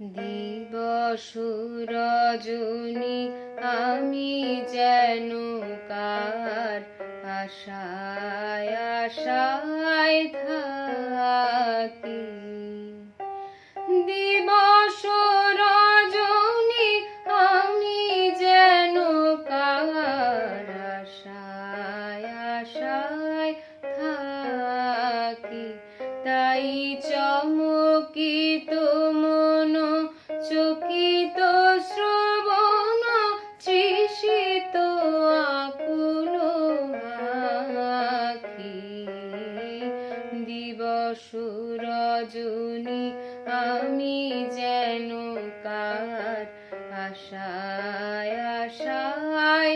দিবস রজনী আমি যেন কার আশায় আশায় থাকি। দিবস রজনী আমি যেন কার আশায় আশায় থাকি। তাই চমকিত আমি যেন কার আশায় আশায়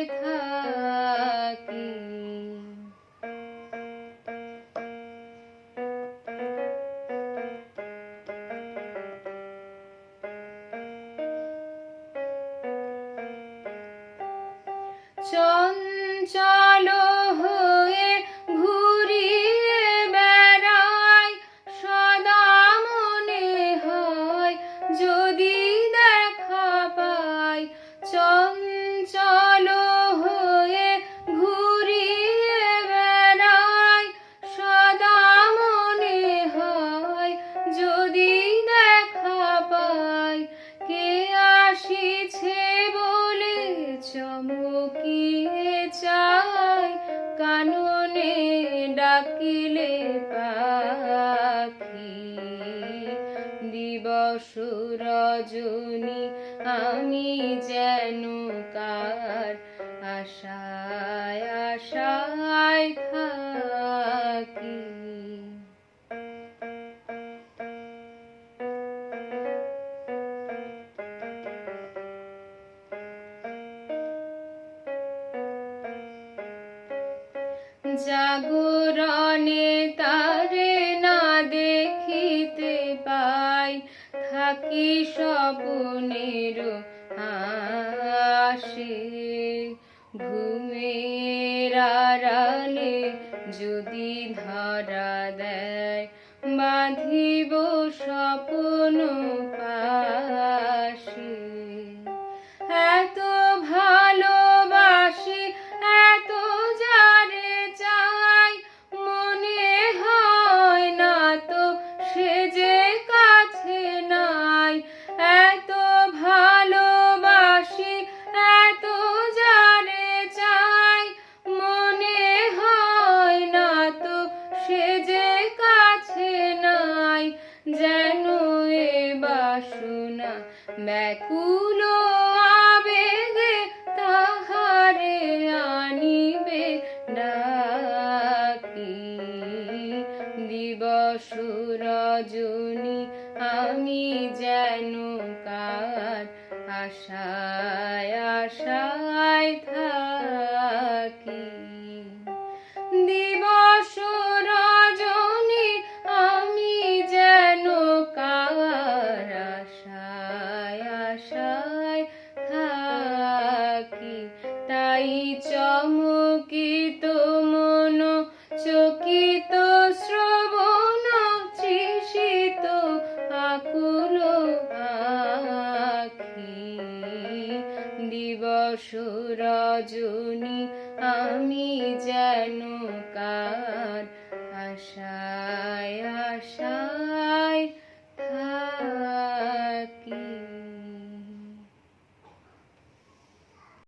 কাননে ডাকিলে পাখি। দিবস রজনী আমি যেন কার আশায় জাগরণে তারে না দেখিতে পাই। থাকি স্বপ্নের আসে ঘুমের যদি ধরা দেয়, বাঁধিব স্বপ্ন পাশে। যেন এ বাসনা ব্যাকুল আবেগে তাহারে আনিবে ডাকি। দিবস রজনী, আমি যেন কার আশায় আশায় থাকি। সুরজনী আমি যেন কার আশায় আশায় থাকি।